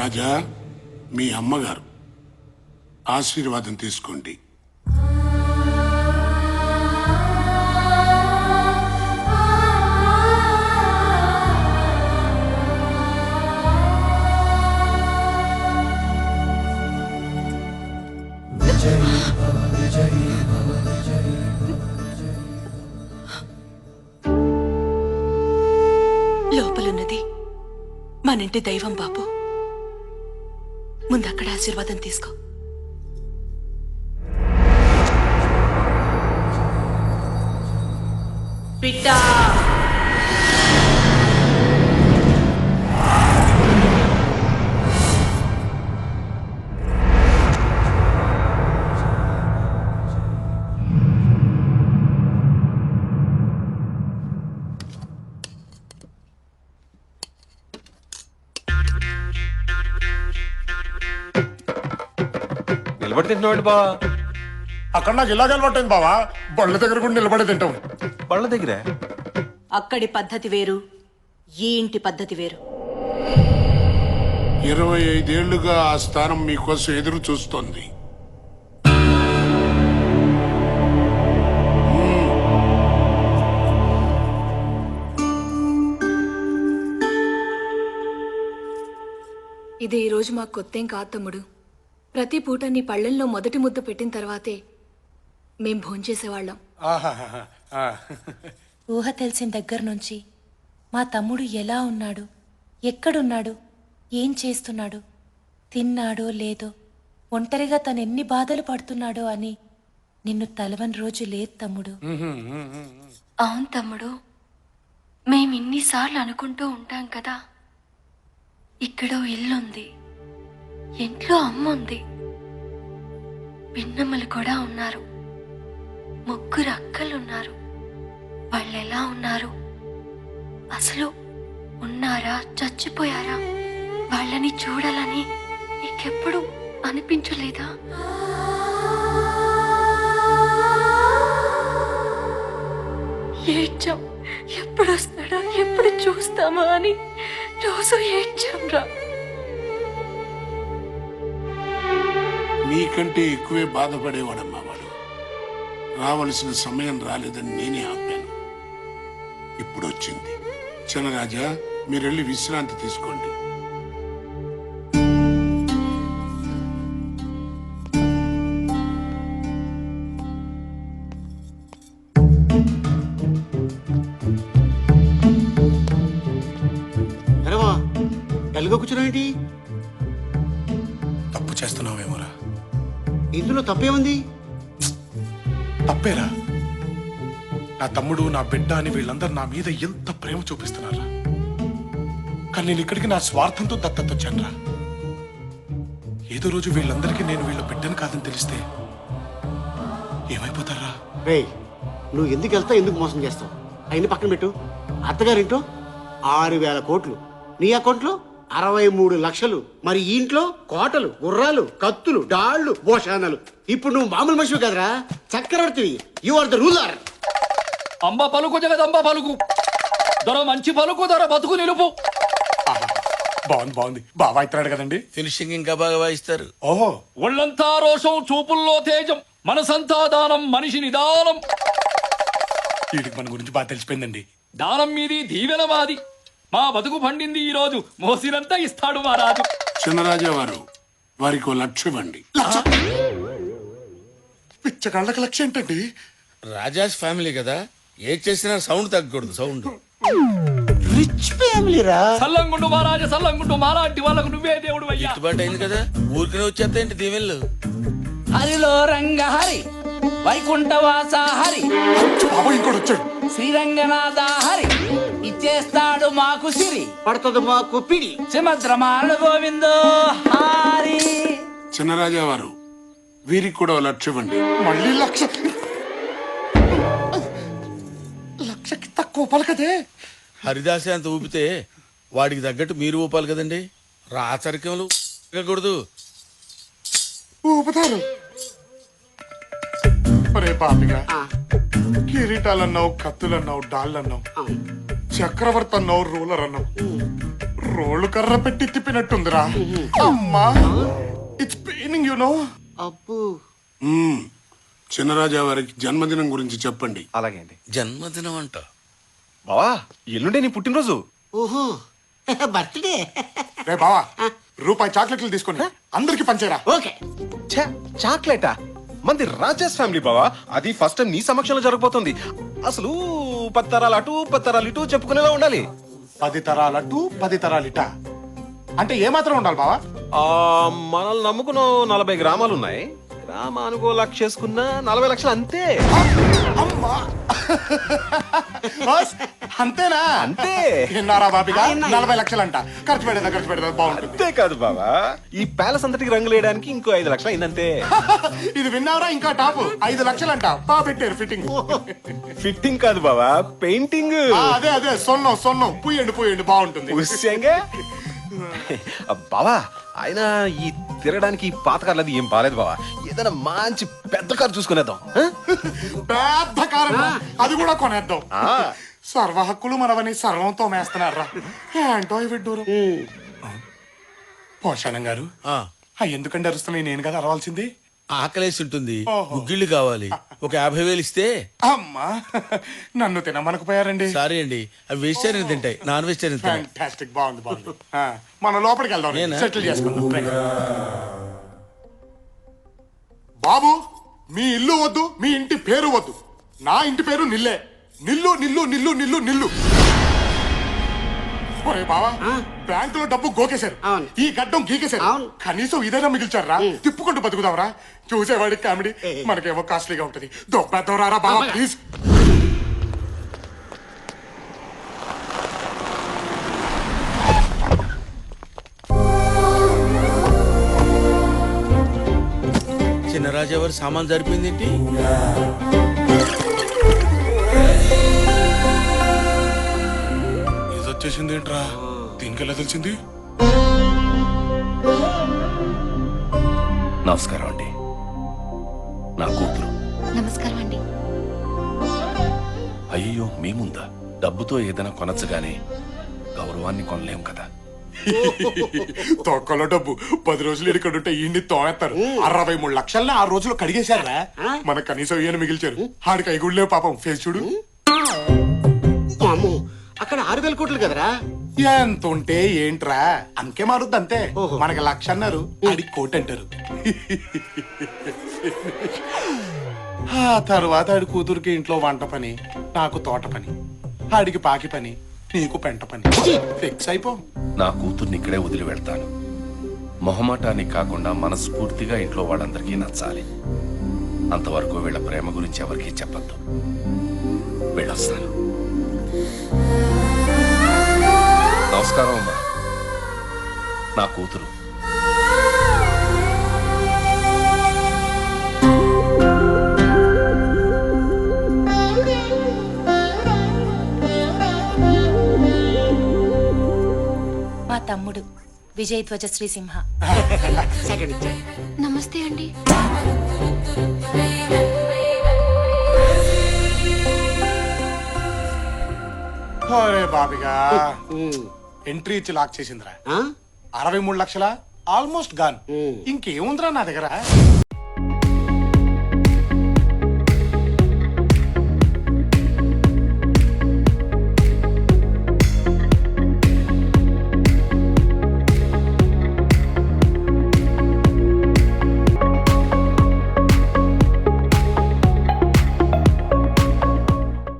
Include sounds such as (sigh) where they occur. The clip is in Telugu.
రాజా మీ అమ్మగారు. ఆశీర్వాదం తీసుకోండి. లోపలున్నది మనింటి దైవం బాబు. ముందక్కడ ఆశీర్వాదం తీసుకో. బిడ్డా నిలబడి తింటున్నాడు బా. అక్కడ నాకు ఇలాగ అలవాటైంది బావా. బళ్ళ దగ్గర కూడా నిలబడి తింటాం. పళ్ళ దగ్గర? అక్కడి పద్ధతి వేరు ఈ ఇంటి పద్ధతి వేరు. ఇరవై ఐదేళ్ళుగా ఆ స్థానం మీకోసం ఎదురు చూస్తోంది. ఇది ఈరోజు మాకు కొత్తేం కాదు తమ్ముడు. ప్రతి పూట నీ పళ్ళెంలో మొదటి ముద్ద పెట్టిన తర్వాతే మేం భోంచేసేవాళ్ళం. ఊహ తెలిసిన దగ్గర నుంచి మా తమ్ముడు ఎలా ఉన్నాడు ఎక్కడున్నాడు ఏం చేస్తున్నాడు తిన్నాడో లేదో ఒంటరిగా తను ఎన్ని బాధలు పడుతున్నాడో అని నిన్ను తలవని రోజు లేదు తమ్ముడు. అవును తమ్ముడు మేము ఇన్నిసార్లు అనుకుంటూ ఉంటాం కదా. ఇక్కడో ఇల్లుంది ఇంట్లో అమ్మ ఉంది పిన్నమ్మలు కూడా ఉన్నారు. ముగ్గురు అక్కలున్నారు. వాళ్ళు ఎలా ఉన్నారు? అసలు ఉన్నారా? చచ్చిపోయారా? వాళ్ళని చూడాలని నీకెప్పుడు అనిపించలేదా? ఏడ్చాం. ఎప్పుడు వస్తాడా ఎప్పుడు చూస్తామా అని రోజు ఏడ్చాం రా మీకంటే ఎక్కువే బాధపడేవాడమ్మా వాడు. రావలసిన సమయం రాలేదని నేనే ఆపాను. ఇప్పుడు వచ్చింది చిన్నరాజా మీరెళ్ళి విశ్రాంతి తీసుకోండి. ఎరవా డల్గా ఇందులో తప్పేముంది? తప్పేరా. నా తమ్ముడు నా బిడ్డ అని వీళ్ళందరూ నా మీద ఎంత ప్రేమ చూపిస్తున్నారా? కానీ నేను ఇక్కడికి నా స్వార్థంతో దత్తత వచ్చానురా ఏదో రోజు వీళ్ళందరికీ నేను వీళ్ళ బిడ్డను కాదని తెలిస్తే ఏమైపోతారా? రే నువ్వు ఎందుకు వెళ్తావు ఎందుకు మోసం చేస్తావు? అయిన పక్కన పెట్టు. అత్తగారింట్లో ఆరు వేల కోట్లు. నీ అకౌంట్లో అరవై మూడు లక్షలు. మరి ఈ ఇంట్లో కోటలు గుర్రాలు కత్తులు డాళ్ళు భోషానాలు ఇప్పుడు నువ్వు మామూలు మనిషివి కదరా. చక్రవర్తివి. You are the ruler Amba పలుకు జగదంబ పలుకు. దొర మంచి పలుకు దొర బతుకు నిలుపు. బాగుంది బాగుంది. బాగా అవుతున్నాడు కదండి. ఫినిషింగ్ ఇంకా బాగా వాయిస్తారు. ఓహో. ఒళ్ళంతా రోషం చూపుల్లో తేజం. మనసంతా దానం మనిషి నిదానం. వీడికి మన గురించి బాగా తెలిసిపోయిందండి. దానం మీది దీవెన మాది మా బతుకు పండింది ఈ రోజు. మోసినంతా ఇస్తాడు మా రాజు. చిన్నరాజా వారు వారికి ఓ లక్ష్యం. ఇవ్వండి పిచ్చగాళ్ళకి లక్ష్యం ఏంటండి? రాజాస్ ఫ్యామిలీ కదా. ఏది చేసినా సౌండ్ తగ్గకూడదు సౌండ్. రిచ్ ఫ్యామిలీ రా. సల్లంగుండు మా రాజా సల్లంగుండు మాలాంటి వాళ్ళకు నువ్వే దేవుడు అయ్యా గిట్టుబాటు అయింది కదా. ఊరికనే వచ్చేస్తాయండి దీవెళ్ళు హరిలో రంగ హరి వైకుంఠవాస హరి. బాబు ఇంకోటి వచ్చాడు. శ్రీరంగనాథ హరి. ఇచ్చేస్తాడు మాకు సిరి. పడుతుంది మాకు పిడి. సుమద్రమాల గోవిందో హరి. చిన్నరాజా వారు వీరికి కూడా ఓ లక్ష్యం ఇవ్వండి. మళ్ళీ లక్ష? లక్షకి తక్కువ పలకదే హరిదాసే అంత ఊపితే వాడికి తగ్గట్టు మీరు ఊపాలి కదండి. రాచరికములు కూడదు ఊపుతారు. ఒరే పాపిగా కిరీటాలన్నావు కత్తులన్నావు డాళ్ళన్నావు. చక్రవర్తి అన్నావు రూలర్ అన్నావు రోళ్ళు కర్ర పెట్టి తిప్పినట్టుందిరా. అమ్మా ఇట్స్ పెయినింగ్ యు నో అప్పు. చిన్నరాజా వారికి జన్మదినం గురించి చెప్పండి. అలాగే అండి జన్మదినం అంట. బావా ఎల్లుండే నీ పుట్టినరోజు. ఓహో (laughs) బర్త్డే. రే బావా రూపాయి చాక్లెట్లు తీసుకొని అందరికి పంచేరా. ఓకే. ఛే, చాక్లెటా? మంది రాజేష్ ఫ్యామిలీ బావా అది ఫస్ట్ టైం నీ సమక్షంలో జరగబోతుంది. అసలు పది తరాలు అటు పది తరాలు ఇటు చెప్పుకునేలా ఉండాలి. పది తరాలటు పది తరాలిట అంటే ఏమాత్రం ఉండాలి బావా? ఆ మనల్ని నమ్ముకున్న నలభై గ్రామాలు ఉన్నాయి. గ్రామానుకో లక్ష చేసుకున్న నలభై లక్షలు అంతే. అమ్మా! బాస్, అంతేనా? అంతే. విన్నారా బాబిగా. నలభై లక్షలంట. ఖర్చు పెడదా ఖర్చు పెడదా బాగుంటుంది. అంతే కాదు బావా ఈ ప్యాలెస్ అంతటికి రంగులు వేయడానికి ఇంకో ఐదు లక్షలు అయిందంతే. (laughs) ఇది విన్నారా ఇంకా టాప్? ఐదు లక్షలంట. బా పెట్టారు ఫిట్టింగ్. ఫిట్టింగ్ కాదు బావా పెయింటింగ్. అదే అదే సొన్నం సొన్నం. పూయండి పూయండి బాగుంటుంది. ఉస్యంగా? (laughs) బావా ఆయన ఈ తిరగడానికి ఈ పాత కార్లు అది ఏం బాలేదు బావా. ఏదైనా మంచి పెద్ద కారు చూసుకునేద్దాం? పెద్ద కారం అది కూడా కొనేద్దాం. ఆ. సర్వ హక్కులు మనవని సర్వంతో మేస్తున్నారా ఏంటో విడ్డూరు? పోషాణం గారు ఎందుకంటే అరుస్తున్నాయి? నేను కదా అరవాల్సింది. ఆకలేసి ఉంటుంది. గుగ్గిళ్ళు కావాలి. ఒక యాభై వేలు ఇస్తే? అమ్మా నన్ను తినమనకపోయారండి. సారీ అండి. అవి వెజిటేరియన్ తింటాయి. నాన్ వెజిటేరియన్ తింటాయి ఫ్యాంటాస్టిక్ బాగుంది బాగుంది. మనం లోపలికి వెళ్దాం? సెటిల్ చేసుకుందాం. బాబు మీ ఇల్లు వద్దు మీ ఇంటి పేరు వద్దు. నా ఇంటి పేరు నిల్లే. నిల్లు నిల్లు నిల్లు నిల్లు నిల్లు. ఒరే బావా బ్యాంకులో డబ్బు గోకేశారు. అవును. ఈ గడ్డం గీకేశారు. అవును. కనీసం ఇదైనా మిగిల్చారా? తిప్పుకుంటూ బతుకుదావరా చూసేవాడికి కామెడీ మనకేమో కాస్ట్లీగా ఉంటది. దొబ్బెద్దవరారా బావా ప్లీజ్. ఎవరు సామాన్ సరిపోయింది ఏంటి ఇది వచ్చేసింది ఏంట్రా? దీనికి ఎలా తెలిసింది? నమస్కారం అండి. నా కూతురు. నమస్కారం అండి. అయ్యో మీ ముందా? డబ్బుతో ఏదైనా కొనచ్చు గానీ గౌరవాన్ని కొనలేం కదా. (laughs) తొక్కలో డబ్బు. పది రోజులు ఇక్కడ ఉంటే ఈయన్ని తోమేస్తారు. అరవై మూడు లక్షల్ని ఆ రోజులు కడిగేశారా మన కనీసం ఈయన మిగిల్చారు. ఆడికి ఐగుళ్ళే పాపం. ఫేస్ చూడు. అక్కడ ఆరు వేల కోట్లు కదరా? ఎంత ఉంటే ఏంట్రా? అంకే మారుద్ది అంతే. మనకి లక్ష అన్నారు. ఆడికి కోటి అంటారు. ఆ తర్వాత ఆడి కూతురికి ఇంట్లో వంట పని నాకు తోట పని ఆడికి పాకి పని నీకు పెంట పని. ఫిక్స్ అయిపో. నా కూతుర్ని ఇక్కడే వదిలి వెళ్తాను. మొహమాటానికి కాకుండా మనస్ఫూర్తిగా ఇంట్లో వాళ్ళందరికీ నచ్చాలి. అంతవరకు వీళ్ళ ప్రేమ గురించి ఎవరికీ చెప్పద్దు. వెళ్ళొస్తాను. నమస్కారం అమ్మా. నా కూతురు. మా తమ్ముడు. విజయ్ ధ్వజ శ్రీసింహ. నమస్తే అండి. బాబిగా ఎంట్రీ ఇచ్చి లాక్ చేసిందిరా. ఆ? అరవై మూడు లక్షల? Almost gone. ఇంకేముందిరా నా దగ్గర?